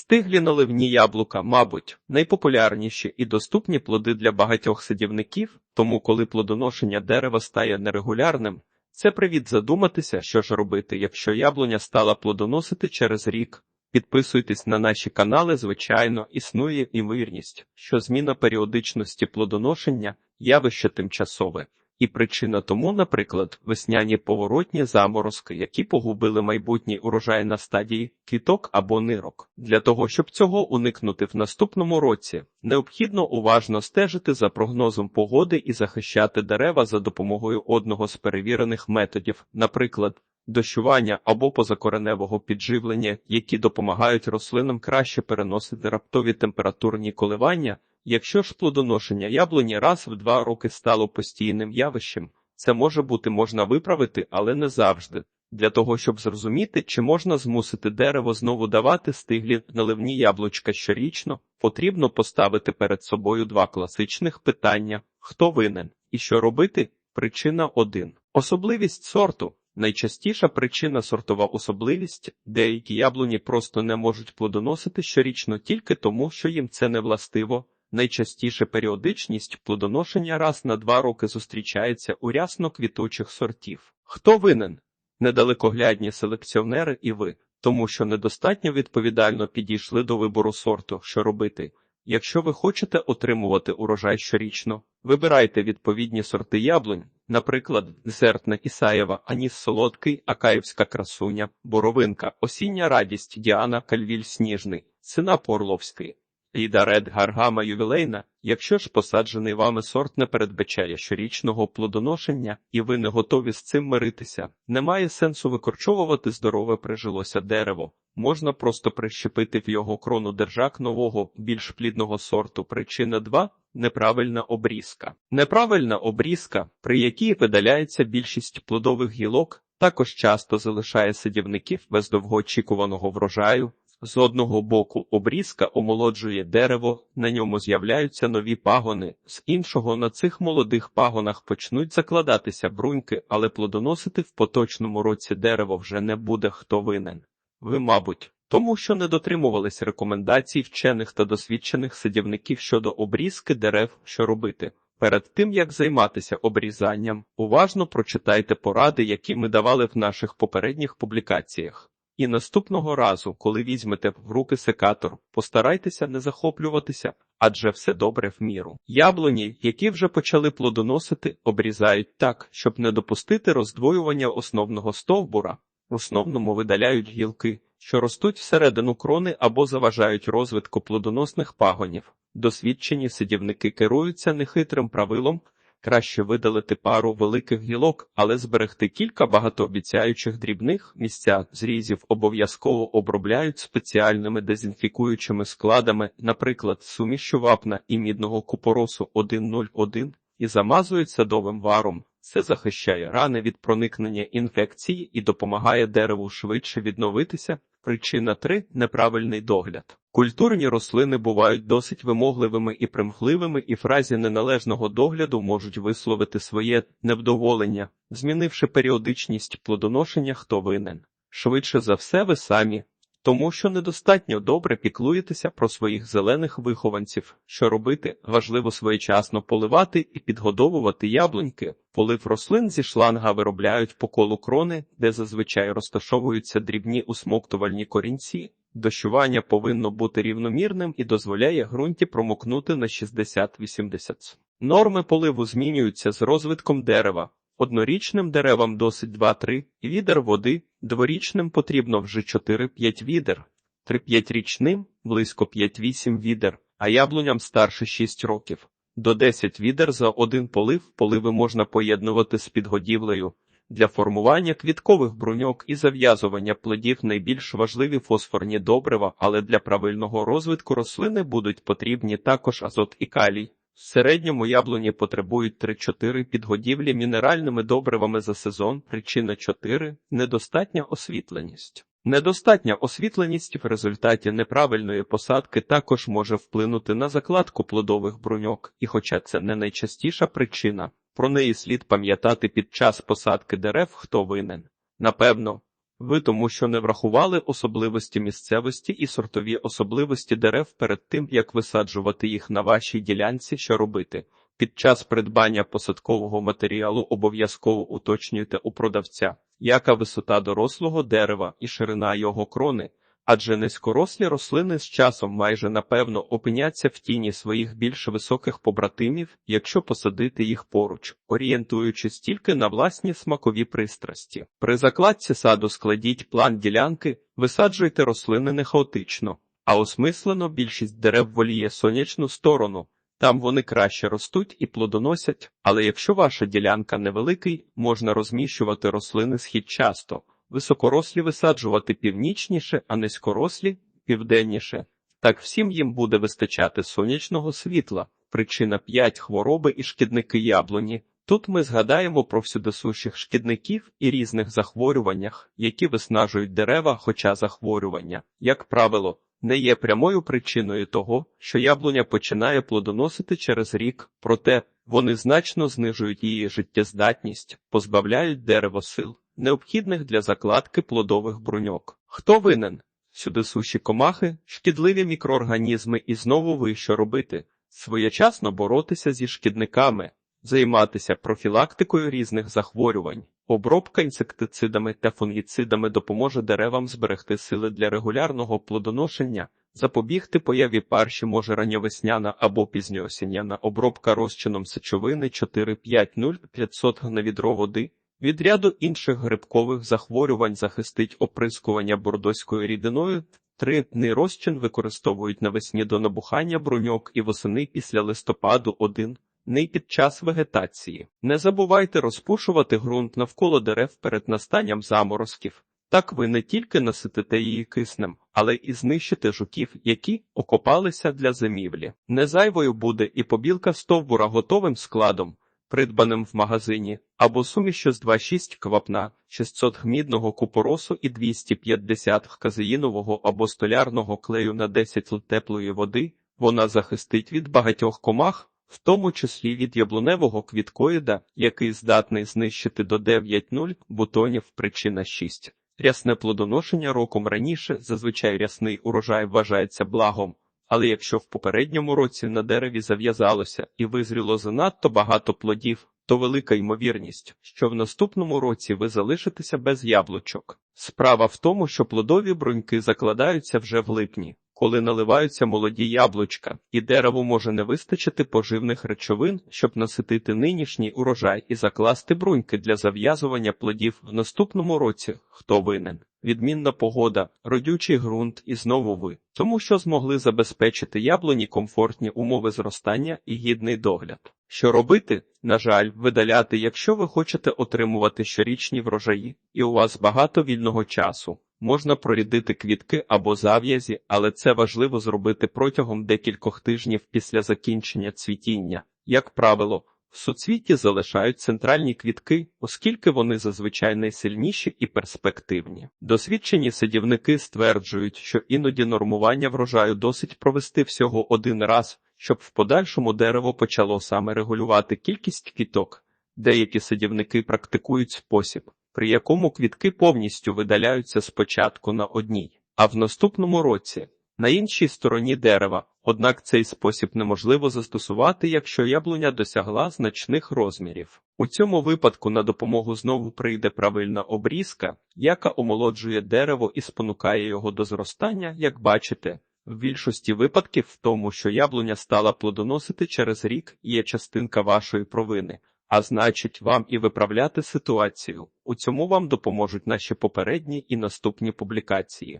Стиглі наливні яблука, мабуть, найпопулярніші і доступні плоди для багатьох садівників, тому коли плодоношення дерева стає нерегулярним, це привід задуматися, що ж робити, якщо яблуня стала плодоносити через рік. Підписуйтесь на наші канали, звичайно, існує імовірність, що зміна періодичності плодоношення явище тимчасове. І причина тому, наприклад, весняні поворотні заморозки, які погубили майбутній урожай на стадії квіток або нирок. Для того, щоб цього уникнути в наступному році, необхідно уважно стежити за прогнозом погоди і захищати дерева за допомогою одного з перевірених методів, наприклад, дощування або позакореневого підживлення, які допомагають рослинам краще переносити раптові температурні коливання. Якщо ж плодоношення яблуні раз в два роки стало постійним явищем, це може бути можна виправити, але не завжди. Для того, щоб зрозуміти, чи можна змусити дерево знову давати стиглі наливні яблучка щорічно, потрібно поставити перед собою два класичних питання: хто винен і що робити? Причина 1. Особливість сорту. Найчастіша причина сортова особливість, деякі яблуні просто не можуть плодоносити щорічно тільки тому, що їм це не властиво. Найчастіше періодичність плодоношення раз на два роки зустрічається у рясно квітучих сортів. Хто винен? Недалекоглядні селекціонери і ви, тому що недостатньо відповідально підійшли до вибору сорту, що робити. Якщо ви хочете отримувати урожай щорічно, вибирайте відповідні сорти яблунь, наприклад, десертна Ісаєва, Аніс Солодкий, Акаївська красуня, Боровинка, Осіння радість, Діана Кальвіль Сніжний, Сина Орловський. Іда Ред Гаргама ювілейна, якщо ж посаджений вами сорт не передбачає щорічного плодоношення, і ви не готові з цим миритися, немає сенсу викорчовувати здорове прижилося дерево. Можна просто прищепити в його крону держак нового, більш плідного сорту. Причина 2 – неправильна обрізка. Неправильна обрізка, при якій видаляється більшість плодових гілок, також часто залишає садівників без довгоочікуваного врожаю. З одного боку обрізка омолоджує дерево, на ньому з'являються нові пагони, з іншого на цих молодих пагонах почнуть закладатися бруньки, але плодоносити в поточному році дерево вже не буде хто винен. Ви, мабуть, тому що не дотримувались рекомендацій вчених та досвідчених садівників щодо обрізки дерев, що робити. Перед тим як займатися обрізанням, уважно прочитайте поради, які ми давали в наших попередніх публікаціях. І наступного разу, коли візьмете в руки секатор, постарайтеся не захоплюватися, адже все добре в міру. Яблуні, які вже почали плодоносити, обрізають так, щоб не допустити роздвоювання основного стовбура. В основному видаляють гілки, що ростуть всередину крони або заважають розвитку плодоносних пагонів. Досвідчені сидівники керуються нехитрим правилом. Краще видалити пару великих гілок, але зберегти кілька багатообіцяючих дрібних місця зрізів обов'язково обробляють спеціальними дезінфікуючими складами, наприклад, сумішю вапна і мідного купоросу 101 і замазують садовим варом. Це захищає рани від проникнення інфекції і допомагає дереву швидше відновитися. Причина 3. неправильний догляд. Культурні рослини бувають досить вимогливими і примхливими, і в разі неналежного догляду можуть висловити своє невдоволення, змінивши періодичність плодоношення, хто винен. Швидше за все, ви самі, тому що недостатньо добре піклуєтеся про своїх зелених вихованців. Що робити, важливо своєчасно поливати і підгодовувати яблуньки. Полив рослин зі шланга виробляють по колу крони, де зазвичай розташовуються дрібні усмоктувальні корінці. Дощування повинно бути рівномірним і дозволяє ґрунті промокнути на 60-80. Норми поливу змінюються з розвитком дерева. Однорічним деревам досить 2-3 відер води, дворічним потрібно вже 4-5 відер, 3-5 річним близько 5-8 відер, а яблуням старше 6 років. До 10 відер за один полив поливи можна поєднувати з підгодівлею. Для формування квіткових бруньок і зав'язування плодів найбільш важливі фосфорні добрива, але для правильного розвитку рослини будуть потрібні також азот і калій. В середньому яблуні потребують 3-4 підгодівлі мінеральними добривами за сезон. Причина 4 – недостатня освітленість. Недостатня освітленість в результаті неправильної посадки також може вплинути на закладку плодових бруньок, і хоча це не найчастіша причина, про неї слід пам'ятати під час посадки дерев, хто винен. Напевно, Ви тому, що не врахували особливості місцевості і сортові особливості дерев перед тим, як висаджувати їх на вашій ділянці, що робити. Під час придбання посадкового матеріалу обов'язково уточнюйте у продавця, яка висота дорослого дерева і ширина його крони, адже низькорослі рослини з часом майже напевно опиняться в тіні своїх більш високих побратимів, якщо посадити їх поруч, орієнтуючись тільки на власні смакові пристрасті. При закладці саду складіть план ділянки, висаджуйте рослини не хаотично, а осмислено більшість дерев воліє сонячну сторону. Там вони краще ростуть і плодоносять, але якщо ваша ділянка невеликий, можна розміщувати рослини схід часто, високорослі висаджувати північніше, а низькорослі південніше. Так всім їм буде вистачати сонячного світла. Причина 5 хвороби і шкідники яблуні. Тут ми згадаємо про всюдисущих шкідників і різних захворюваннях, які виснажують дерева, хоча захворювання, як правило, не є прямою причиною того, що яблуня починає плодоносити через рік, проте вони значно знижують її життєздатність, позбавляють дерево сил, необхідних для закладки плодових бруньок. Хто винен? Сюди суші комахи, шкідливі мікроорганізми, і знову ви що робити? Своєчасно боротися зі шкідниками, займатися профілактикою різних захворювань. Обробка інсектицидами та фунгіцидами допоможе деревам зберегти сили для регулярного плодоношення, запобігти появі парші може ранньовесняна або пізньоосінняна обробка розчином сечовини 4-5-0-500 на води. Від ряду інших грибкових захворювань захистить оприскування бордоською рідиною. Три розчин використовують навесні до набухання бруньок і восени після листопаду 1 не під час вегетації. Не забувайте розпушувати ґрунт навколо дерев перед настанням заморозків. Так ви не тільки наситите її киснем, але і знищите жуків, які окопалися для зимівлі. Незайвою буде і побілка стовбура готовим складом, придбаним в магазині, або сумішю з 2,6 квапна, 600 гмідного купоросу і 250 казеїнового або столярного клею на 10 л теплої води. Вона захистить від багатьох комах, в тому числі від яблуневого квіткоїда, який здатний знищити до 9,0 бутонів причина 6. Рясне плодоношення роком раніше зазвичай рясний урожай вважається благом, але якщо в попередньому році на дереві зав'язалося і визріло занадто багато плодів, то велика ймовірність, що в наступному році ви залишитеся без яблучок. Справа в тому, що плодові бруньки закладаються вже в липні коли наливаються молоді яблучка, і дереву може не вистачити поживних речовин, щоб наситити нинішній урожай і закласти бруньки для зав'язування плодів в наступному році. Хто винен? Відмінна погода, родючий ґрунт і знову ви, тому що змогли забезпечити яблуні комфортні умови зростання і гідний догляд. Що робити? На жаль, видаляти, якщо ви хочете отримувати щорічні врожаї, і у вас багато вільного часу. Можна прорідити квітки або зав'язі, але це важливо зробити протягом декількох тижнів після закінчення цвітіння. Як правило, в суцвіті залишають центральні квітки, оскільки вони зазвичай найсильніші і перспективні. Досвідчені садівники стверджують, що іноді нормування врожаю досить провести всього один раз, щоб в подальшому дерево почало саме регулювати кількість квіток. Деякі садівники практикують спосіб при якому квітки повністю видаляються спочатку на одній, а в наступному році на іншій стороні дерева. Однак цей спосіб неможливо застосувати, якщо яблуня досягла значних розмірів. У цьому випадку на допомогу знову прийде правильна обрізка, яка омолоджує дерево і спонукає його до зростання, як бачите. В більшості випадків в тому, що яблуня стала плодоносити через рік, є частинка вашої провини. А значить, вам і виправляти ситуацію. У цьому вам допоможуть наші попередні і наступні публікації.